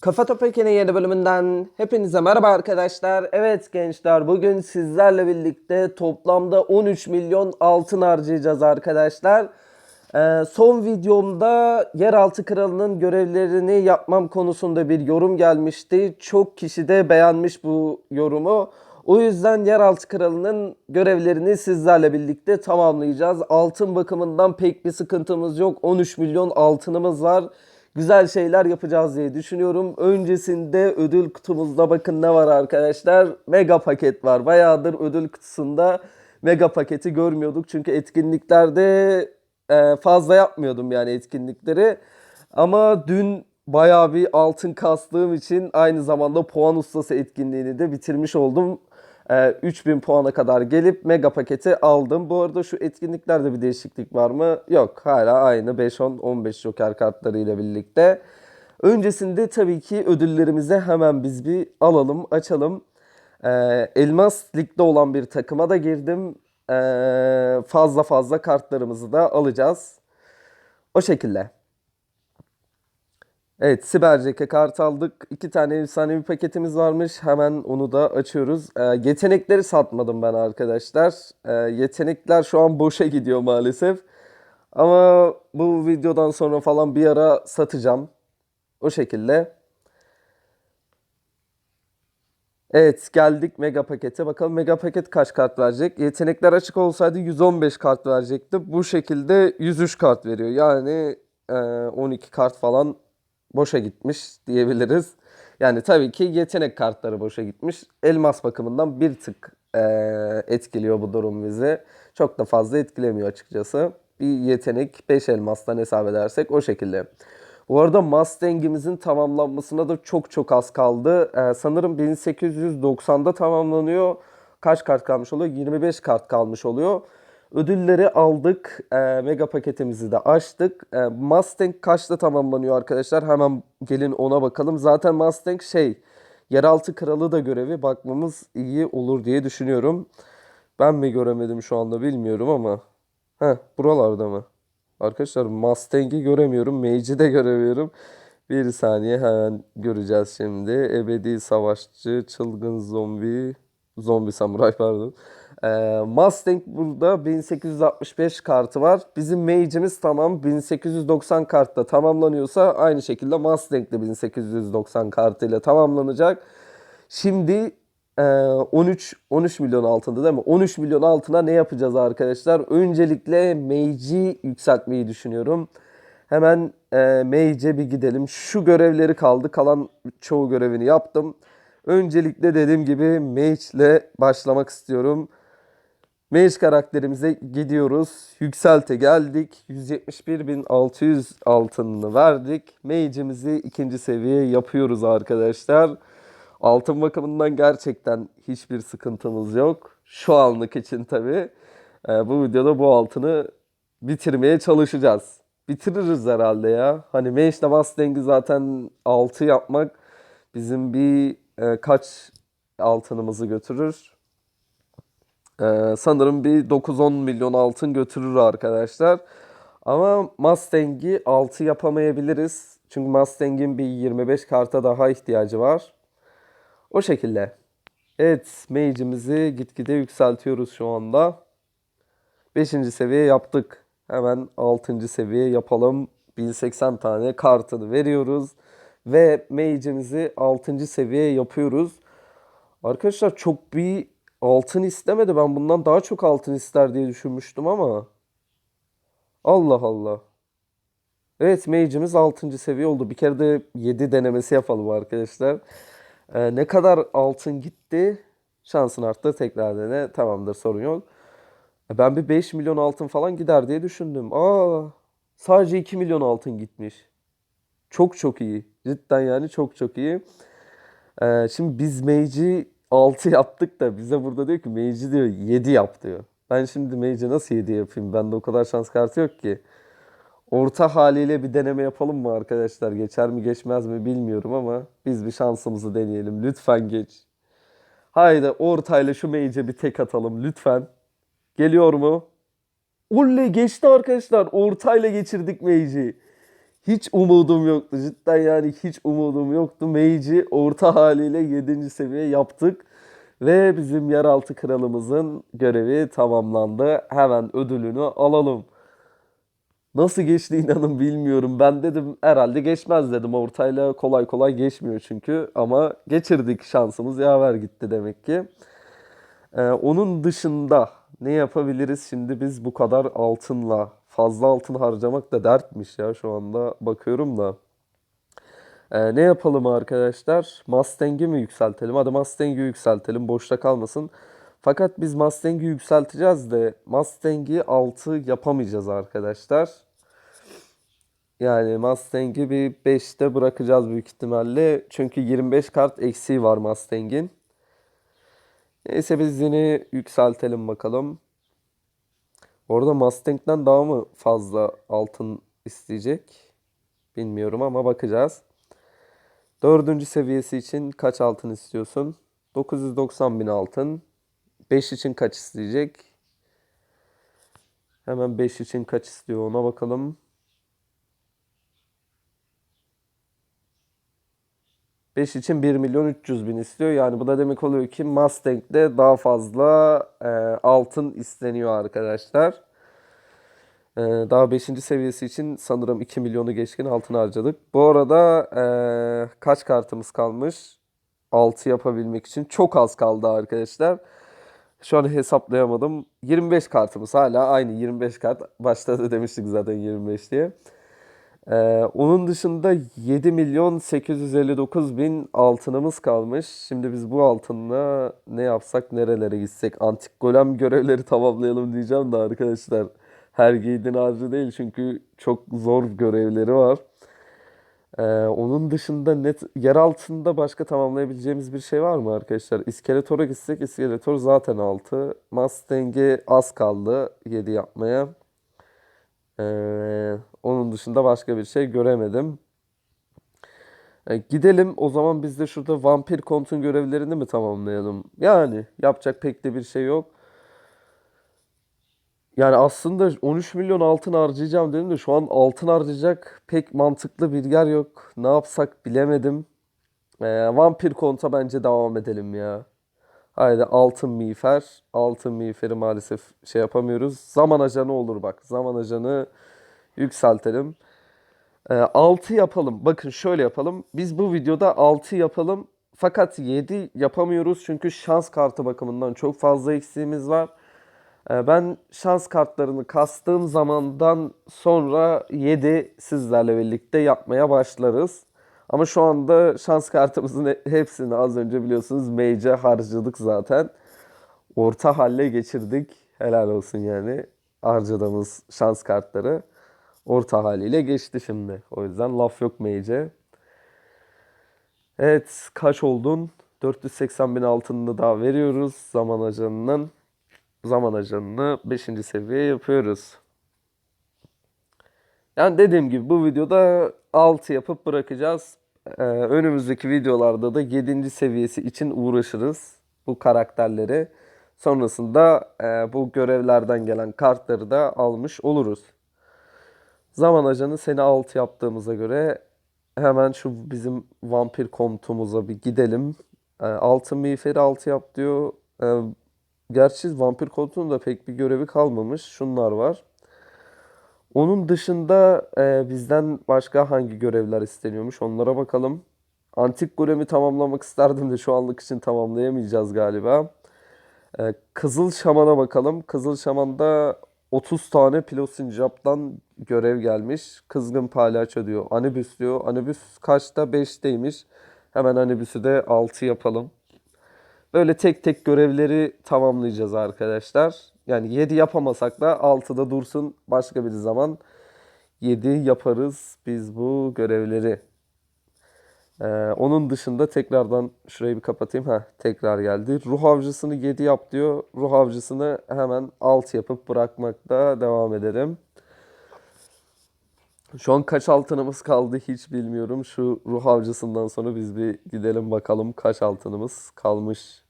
Kafa Topik'in yeni bölümünden hepinize merhaba arkadaşlar. Evet gençler bugün sizlerle birlikte toplamda 13 milyon altın harcayacağız arkadaşlar. Ee, son videomda Yeraltı Kralı'nın görevlerini yapmam konusunda bir yorum gelmişti. Çok kişi de beğenmiş bu yorumu. O yüzden Yeraltı Kralı'nın görevlerini sizlerle birlikte tamamlayacağız. Altın bakımından pek bir sıkıntımız yok. 13 milyon altınımız var güzel şeyler yapacağız diye düşünüyorum. Öncesinde ödül kutumuzda bakın ne var arkadaşlar. Mega paket var. Bayağıdır ödül kutusunda mega paketi görmüyorduk. Çünkü etkinliklerde e, fazla yapmıyordum yani etkinlikleri. Ama dün bayağı bir altın kastığım için aynı zamanda puan ustası etkinliğini de bitirmiş oldum. Ee, 3000 puana kadar gelip mega paketi aldım. Bu arada şu etkinliklerde bir değişiklik var mı? Yok. Hala aynı 5, 10, 15 joker kartları ile birlikte. Öncesinde tabii ki ödüllerimizi hemen biz bir alalım, açalım. Ee, Elmas Lig'de olan bir takıma da girdim. Ee, fazla fazla kartlarımızı da alacağız. O şekilde. Evet, Sibercek'e kart aldık. İki tane efsanevi paketimiz varmış. Hemen onu da açıyoruz. Ee, yetenekleri satmadım ben arkadaşlar. Ee, yetenekler şu an boşa gidiyor maalesef. Ama bu videodan sonra falan bir ara satacağım. O şekilde. Evet geldik mega pakete. Bakalım mega paket kaç kart verecek? Yetenekler açık olsaydı 115 kart verecekti. Bu şekilde 103 kart veriyor. Yani e, 12 kart falan boşa gitmiş diyebiliriz. Yani tabii ki yetenek kartları boşa gitmiş. Elmas bakımından bir tık e, etkiliyor bu durum bizi. Çok da fazla etkilemiyor açıkçası. Bir yetenek 5 elmastan hesap edersek o şekilde. Bu arada Mustang'imizin tamamlanmasına da çok çok az kaldı. Ee, sanırım 1890'da tamamlanıyor. Kaç kart kalmış oluyor? 25 kart kalmış oluyor. Ödülleri aldık. Ee, mega paketimizi de açtık. Ee, Mustang kaçta tamamlanıyor arkadaşlar? Hemen gelin ona bakalım. Zaten Mustang şey Yeraltı Kralı da görevi bakmamız iyi olur diye düşünüyorum. Ben mi göremedim şu anda bilmiyorum ama. Heh buralarda mı? Arkadaşlar Mustang'i göremiyorum. Mage'i de göremiyorum. Bir saniye hemen göreceğiz şimdi. Ebedi Savaşçı, Çılgın Zombi, Zombi Samuray pardon. Ee, Mustang burada 1865 kartı var. Bizim Mage'imiz tamam 1890 kartla tamamlanıyorsa aynı şekilde Mustang de 1890 kartıyla tamamlanacak. Şimdi e, 13 13 milyon altında değil mi? 13 milyon altına ne yapacağız arkadaşlar? Öncelikle Mage'i yükseltmeyi düşünüyorum. Hemen e, Mage'e bir gidelim. Şu görevleri kaldı. Kalan çoğu görevini yaptım. Öncelikle dediğim gibi Mage ile başlamak istiyorum. Mage karakterimize gidiyoruz. Yükselte geldik. 171.600 altınını verdik. Mage'imizi ikinci seviye yapıyoruz arkadaşlar. Altın bakımından gerçekten hiçbir sıkıntımız yok. Şu anlık için tabii. Ee, bu videoda bu altını bitirmeye çalışacağız. Bitiririz herhalde ya. Hani Mage ile Mustang'i zaten 6 yapmak bizim bir e, kaç altınımızı götürür? Ee, sanırım bir 9-10 milyon altın götürür arkadaşlar. Ama Mustang'i 6 yapamayabiliriz. Çünkü Mustang'in bir 25 karta daha ihtiyacı var. O şekilde. Evet, mage'imizi gitgide yükseltiyoruz şu anda. 5. seviye yaptık. Hemen 6. seviye yapalım. 1080 tane kartını veriyoruz. Ve mage'imizi 6. seviye yapıyoruz. Arkadaşlar çok bir altın istemedi. Ben bundan daha çok altın ister diye düşünmüştüm ama. Allah Allah. Evet mage'imiz 6. seviye oldu. Bir kere de 7 denemesi yapalım arkadaşlar. Ee, ne kadar altın gitti? Şansın arttı. Tekrar dene. Tamamdır sorun yok. E, Ben bir 5 milyon altın falan gider diye düşündüm. Aa, sadece 2 milyon altın gitmiş. Çok çok iyi. Cidden yani çok çok iyi. Ee, şimdi biz Mage'i 6 yaptık da bize burada diyor ki Mage'i diyor 7 yap diyor. Ben şimdi Mage'i nasıl 7 yapayım? Bende o kadar şans kartı yok ki. Orta haliyle bir deneme yapalım mı arkadaşlar? Geçer mi geçmez mi bilmiyorum ama biz bir şansımızı deneyelim. Lütfen geç. Haydi ortayla şu mage'e bir tek atalım lütfen. Geliyor mu? Oley geçti arkadaşlar. Ortayla geçirdik mage'i. Hiç umudum yoktu. Cidden yani hiç umudum yoktu. Mage'i orta haliyle 7. seviye yaptık. Ve bizim yeraltı kralımızın görevi tamamlandı. Hemen ödülünü alalım. Nasıl geçti inanın bilmiyorum. Ben dedim herhalde geçmez dedim. Ortayla kolay kolay geçmiyor çünkü. Ama geçirdik şansımız yaver gitti demek ki. Ee, onun dışında ne yapabiliriz şimdi biz bu kadar altınla? Fazla altın harcamak da dertmiş ya şu anda bakıyorum da. Ee, ne yapalım arkadaşlar? Mustang'i mi yükseltelim? Hadi Mustang'i yükseltelim. Boşta kalmasın. Fakat biz Mustang'i yükselteceğiz de Mustang'i 6 yapamayacağız arkadaşlar. Yani Mustang'i bir 5'te bırakacağız büyük ihtimalle. Çünkü 25 kart eksiği var Mustang'in. Neyse biz yine yükseltelim bakalım. Orada Mustang'den daha mı fazla altın isteyecek? Bilmiyorum ama bakacağız. Dördüncü seviyesi için kaç altın istiyorsun? 990 bin altın. 5 için kaç isteyecek? Hemen 5 için kaç istiyor ona bakalım. 5 için 1 milyon 300 bin istiyor. Yani bu da demek oluyor ki Mustang'de daha fazla e, altın isteniyor arkadaşlar. E, daha 5. seviyesi için sanırım 2 milyonu geçkin altın harcadık. Bu arada e, kaç kartımız kalmış? 6 yapabilmek için çok az kaldı arkadaşlar. Şu an hesaplayamadım. 25 kartımız hala aynı 25 kart. Başta da demiştik zaten 25 diye. Ee, onun dışında 7 milyon 859 bin altınımız kalmış. Şimdi biz bu altınla ne yapsak nerelere gitsek? Antik golem görevleri tamamlayalım diyeceğim de arkadaşlar. Her yiğidin harcı değil çünkü çok zor görevleri var. Ee, onun dışında net yer altında başka tamamlayabileceğimiz bir şey var mı arkadaşlar? İskeletor'a gitsek İskeletor zaten 6. Mustang'e az kaldı 7 yapmaya. Ee, onun dışında başka bir şey göremedim. E, gidelim o zaman biz de şurada vampir kontun görevlerini mi tamamlayalım? Yani yapacak pek de bir şey yok. Yani aslında 13 milyon altın harcayacağım dedim de şu an altın harcayacak pek mantıklı bir yer yok. Ne yapsak bilemedim. Ee, vampir konta bence devam edelim ya. Haydi altın miğfer. Altın miğferi maalesef şey yapamıyoruz. Zaman ajanı olur bak. Zaman ajanı yükseltelim. Ee, 6 yapalım. Bakın şöyle yapalım. Biz bu videoda 6 yapalım. Fakat 7 yapamıyoruz çünkü şans kartı bakımından çok fazla eksiğimiz var. Ee, Ben şans kartlarını kastığım zamandan sonra 7 sizlerle birlikte yapmaya başlarız. Ama şu anda şans kartımızın he- hepsini az önce biliyorsunuz Mage'e harcadık zaten. Orta halle geçirdik. Helal olsun yani. Harcadığımız şans kartları orta haliyle geçti şimdi. O yüzden laf yok Mage'e. Evet kaç oldun? 480 bin altınını daha veriyoruz zaman ajanının. Zaman ajanını 5. seviye yapıyoruz. Yani dediğim gibi bu videoda 6 yapıp bırakacağız. Ee, önümüzdeki videolarda da 7. seviyesi için uğraşırız bu karakterleri. Sonrasında e, bu görevlerden gelen kartları da almış oluruz. Zaman ajanı seni 6 yaptığımıza göre hemen şu bizim vampir komutumuza bir gidelim. E, altın miğferi 6 yap diyor. E, gerçi vampir komutunun da pek bir görevi kalmamış. Şunlar var. Onun dışında e, bizden başka hangi görevler isteniyormuş onlara bakalım. Antik golemi tamamlamak isterdim de şu anlık için tamamlayamayacağız galiba. E, Kızıl Şaman'a bakalım. Kızıl Şaman'da 30 tane Pilo Sincap'tan görev gelmiş. Kızgın Palyaço diyor. Anubis diyor. Anubis kaçta? 5'teymiş. Hemen Anubis'i de 6 yapalım. Böyle tek tek görevleri tamamlayacağız arkadaşlar. Yani 7 yapamasak da 6'da dursun. Başka bir zaman 7 yaparız biz bu görevleri. Ee, onun dışında tekrardan şurayı bir kapatayım. Ha tekrar geldi. Ruh avcısını 7 yap diyor. Ruh avcısını hemen 6 yapıp bırakmakta devam ederim. Şu an kaç altınımız kaldı hiç bilmiyorum. Şu ruh avcısından sonra biz bir gidelim bakalım kaç altınımız kalmış.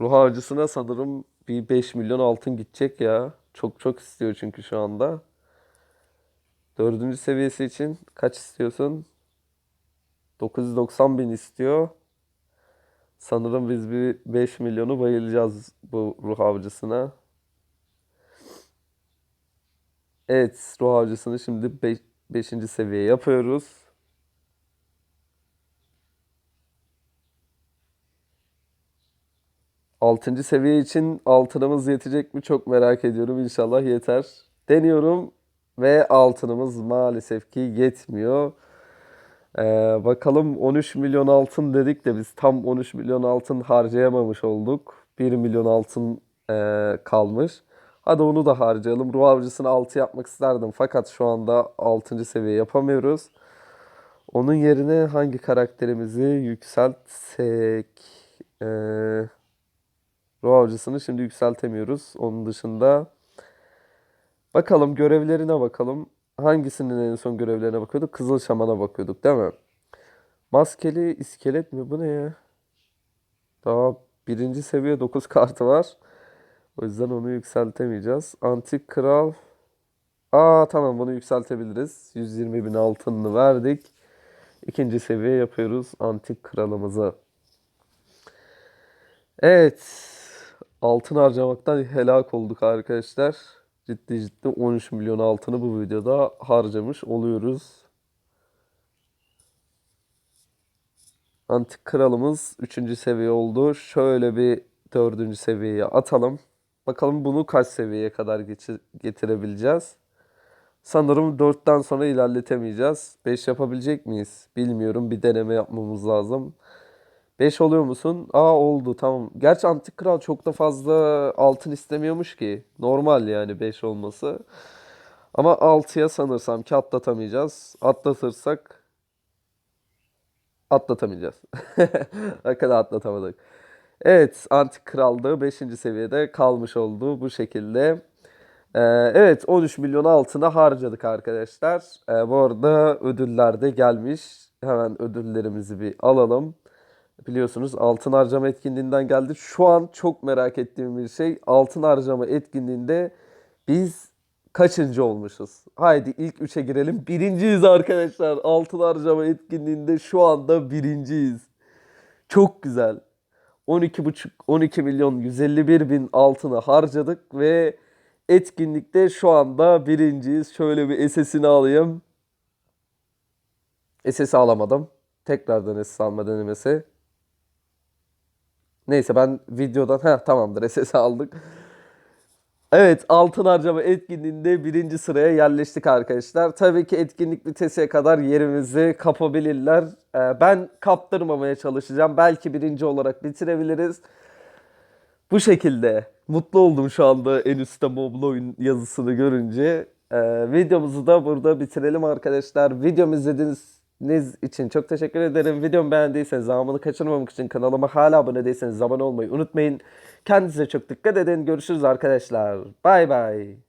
Ruh avcısına sanırım bir 5 milyon altın gidecek ya. Çok çok istiyor çünkü şu anda. Dördüncü seviyesi için kaç istiyorsun? 990 bin istiyor. Sanırım biz bir 5 milyonu bayılacağız bu ruh avcısına. Evet, ruh avcısını şimdi 5. seviye yapıyoruz. Altıncı seviye için altınımız yetecek mi çok merak ediyorum. İnşallah yeter. Deniyorum ve altınımız maalesef ki yetmiyor. Ee, bakalım 13 milyon altın dedik de biz tam 13 milyon altın harcayamamış olduk. 1 milyon altın e, kalmış. Hadi onu da harcayalım. Ruh avcısını 6 yapmak isterdim fakat şu anda 6. seviye yapamıyoruz. Onun yerine hangi karakterimizi yükseltsek? Ee, ruh avcısını şimdi yükseltemiyoruz. Onun dışında bakalım görevlerine bakalım. Hangisinin en son görevlerine bakıyorduk? Kızıl Şaman'a bakıyorduk değil mi? Maskeli iskelet mi? Bu ne ya? Daha birinci seviye 9 kartı var. O yüzden onu yükseltemeyeceğiz. Antik Kral. Aa tamam bunu yükseltebiliriz. 120 bin altınını verdik. İkinci seviye yapıyoruz Antik Kralımızı. Evet. Altın harcamaktan helak olduk arkadaşlar. Ciddi ciddi 13 milyon altını bu videoda harcamış oluyoruz. Antik kralımız 3. seviye oldu. Şöyle bir 4. seviyeye atalım. Bakalım bunu kaç seviyeye kadar getirebileceğiz. Sanırım 4'ten sonra ilerletemeyeceğiz. 5 yapabilecek miyiz? Bilmiyorum. Bir deneme yapmamız lazım. 5 oluyor musun? Aa oldu tamam. Gerçi Antik Kral çok da fazla altın istemiyormuş ki. Normal yani 5 olması. Ama 6'ya sanırsam ki atlatamayacağız. Atlatırsak atlatamayacağız. Hakikaten atlatamadık. Evet Antik Kral'da 5. seviyede kalmış oldu bu şekilde. Ee, evet 13 milyon altına harcadık arkadaşlar. Ee, bu arada ödüller de gelmiş. Hemen ödüllerimizi bir alalım. Biliyorsunuz altın harcama etkinliğinden geldi. Şu an çok merak ettiğim bir şey altın harcama etkinliğinde biz kaçıncı olmuşuz? Haydi ilk üçe girelim. Birinciyiz arkadaşlar. Altın harcama etkinliğinde şu anda birinciyiz. Çok güzel. 12,5 12 milyon 151 bin altını harcadık ve etkinlikte şu anda birinciyiz. Şöyle bir SS'ini alayım. SS alamadım. Tekrardan SS alma denemesi. Neyse ben videodan ha tamamdır SS aldık. Evet altın harcama etkinliğinde birinci sıraya yerleştik arkadaşlar. Tabii ki etkinlik bitesiye kadar yerimizi kapabilirler. Ee, ben kaptırmamaya çalışacağım. Belki birinci olarak bitirebiliriz. Bu şekilde mutlu oldum şu anda en üstte mobile oyun yazısını görünce. Ee, videomuzu da burada bitirelim arkadaşlar. Videomu izlediğiniz için çok teşekkür ederim. Videomu beğendiyseniz zamanını kaçırmamak için kanalıma hala abone değilseniz abone olmayı unutmayın. Kendinize çok dikkat edin. Görüşürüz arkadaşlar. Bay bay.